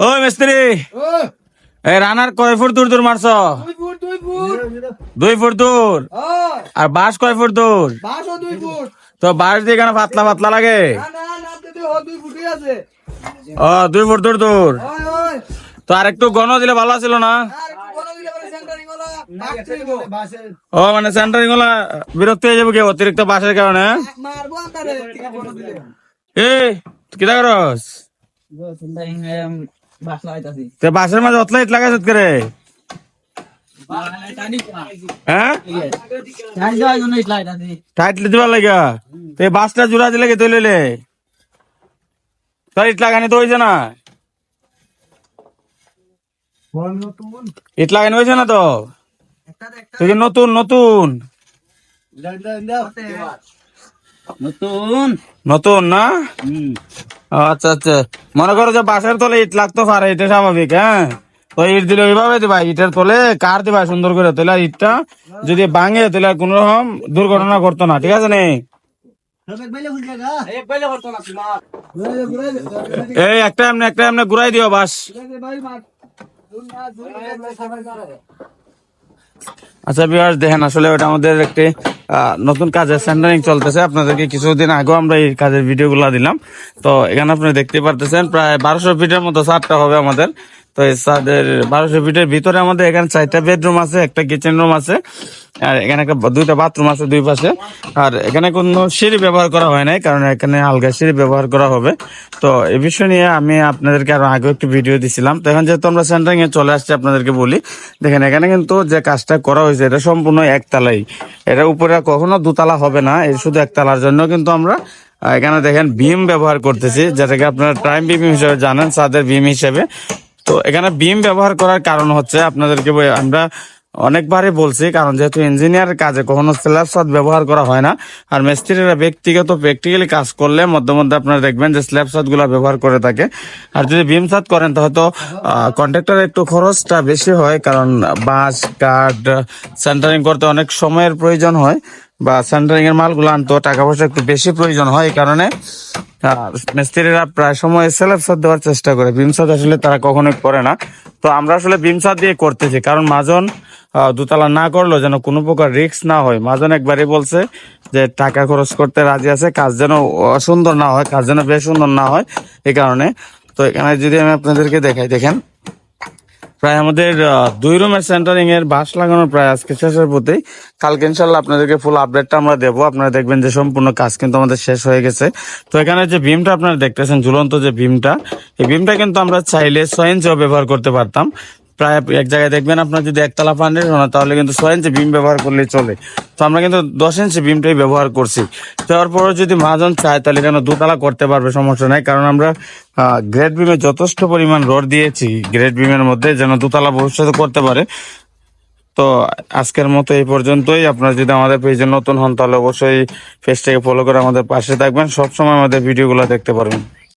ওই মিস্ত্রি। ও। এই রানার কয় ফুট দূর দূর মারছ? দুই ফুট দূর। আর বাঁশ কয় ফুট দূর? বাসও দুই ফুট। তো বাঁশ দিয়ে কেন পাতলা পাতলা লাগে? না না না দিদি ও দুই ফুটই আছে। ও দুই ফুট দূর দূর। ওই ওই। তো আর একটু গণ দিলে ভালো ছিল না? বাসে ও মানে সেন্টারিংগুলা বিরক্ত হয়ে যাবে কি? অতিরিক্ত বাসের কারণে? মারবো আন্দারে ঠিক বড় দিলে। এই কিতা করস? বাস লাগাইতাছি তে বাঁশের মাঝে অতলা ইট লাগাইছত করে? হ্যাঁ? টাইট দিবার লাগা? তে বাসটা জোড়া দিলে কে তুলিলে তোর ইট লাগানি তো হয়েছে না? ইট লাগানি হয়েছে না তো? তুই কি নতুন নতুন। নতুন। নতুন না? আচ্ছা আচ্ছা। মনে করো যে বাসের তলে ইট লাগতো পারে এটা স্বাভাবিক হ্যাঁ? তো ইট দিলে ওইভাবে দিবা, ইটের তলে কার দিবা সুন্দর করে? তাহলে ইটটা যদি ভাঙে, তাহলে কোনো রকম দুর্ঘটনা করতো না, ঠিক আছে নি? এই, একটা এমনি একটা এমনি ঘুরাই দিও বাস। আচ্ছা বিহার দেখেন আসলে ওটা আমাদের একটি নতুন কাজের সেন্টারিং চলতেছে। আপনাদেরকে কিছুদিন আগেও আমরা এই কাজের ভিডিও গুলা দিলাম। তো এখানে আপনি দেখতে পারতেছেন, প্রায় বারোশো ফিটের মতো সারটা হবে আমাদের। তো সাদের বারোশো ফিটের ভিতরে আমাদের এখানে চারটা বেডরুম আছে, একটা কিচেন রুম আছে, আর এখানে একটা দুইটা বাথরুম আছে দুই পাশে। আর এখানে কোনো সিঁড়ি ব্যবহার করা হয় নাই, কারণ এখানে আলগা সিঁড়ি ব্যবহার করা হবে। তো এই বিষয় নিয়ে আমি আপনাদেরকে আরও আগে একটি ভিডিও দিছিলাম। তো এখন যেহেতু আমরা সেন্টারিং এ চলে আসছি আপনাদেরকে বলি, দেখেন এখানে কিন্তু যে কাজটা করা হয়েছে, এটা সম্পূর্ণ একতলাই। এটা উপরে কখনো দুতলা হবে না, এই শুধু একতলার জন্য কিন্তু আমরা এখানে দেখেন বিম ব্যবহার করতেছি, যেটাকে আপনারা টাইম বিম হিসেবে জানেন সাদের বিম হিসেবে। তো এখানে বিম ব্যবহার করার কারণ হচ্ছে আপনাদেরকে আমরা অনেকবারই বলছি, কারণ যেহেতু ইঞ্জিনিয়ার কাজে কখনো স্ল্যাব সাদ ব্যবহার করা হয় না, আর মিস্ত্রিরা ব্যক্তিগত প্র্যাকটিক্যালি কাজ করলে মধ্যে মধ্যে আপনারা দেখবেন যে স্ল্যাব সাদগুলা ব্যবহার করে থাকে। আর যদি বিম সাদ করেন তো হয়তো কন্ট্রাক্টর একটু খরচটা বেশি হয়, কারণ বাঁশ, কাঠ সেন্টারিং করতে অনেক সময়ের প্রয়োজন হয়। বা সেন্টারিং এর মালগুলো আনতো টাকা পয়সা একটু বেশি প্রয়োজন হয় এই কারণে। মিস্ত্রিরা প্রায় সময় স্ল্যাব সাদ দেওয়ার চেষ্টা করে। বিম সাদ আসলে তারা কখনোই করে না। তো আমরা আসলে বিম সাদ দিয়ে করতেছি। কারণ মাজন দুতলা না করলেও যেন কোনো প্রকার রিস্ক না হয়। মাজন একবারই বলছে যে টাকা খরচ করতে রাজি আছে, কাজ যেন অসুন্দর না হয়, কাজ যেন বেশ সুন্দর না হয় এই কারণে। তো এখানে যদি আমি আপনাদেরকে দেখাই, দেখেন। প্রায় আমাদের দুই রুমের সেন্টারিং এর বাস লাগানোর প্রায় আজকে শেষের প্রতি। কালকে ইনশাল্লাহ আপনাদেরকে ফুল আপডেটটা আমরা দেবো। আপনারা দেখবেন যে সম্পূর্ণ কাজ কিন্তু আমাদের শেষ হয়ে গেছে। তো এখানে যে ভীমটা আপনারা দেখতেছেন, ঝুলন্ত যে ভীমটা, এই ভীমটা কিন্তু আমরা চাইলে ইঞ্চিও ব্যবহার করতে পারতাম। প্রায় এক জায়গায় দেখবেন আপনার যদি একতলা পানির না তাহলে কিন্তু ছয় ইঞ্চি বিম ব্যবহার করলে চলে। তো আমরা কিন্তু দশ ইঞ্চি বিমটাই ব্যবহার করছি। তারপরে যদি মহাজন চায়, তাহলে কেন দুতলা করতে পারবে, সমস্যা নাই। কারণ আমরা গ্রেড বিমে যথেষ্ট পরিমাণ রড দিয়েছি, গ্রেড বিমের মধ্যে যেন দুতলা ভবিষ্যতে করতে পারে। তো আজকের মতো এই পর্যন্তই। আপনারা যদি আমাদের পেজে নতুন হন, তাহলে অবশ্যই পেজটাকে ফলো করে আমাদের পাশে থাকবেন। সবসময় আমাদের ভিডিওগুলো দেখতে পারবেন।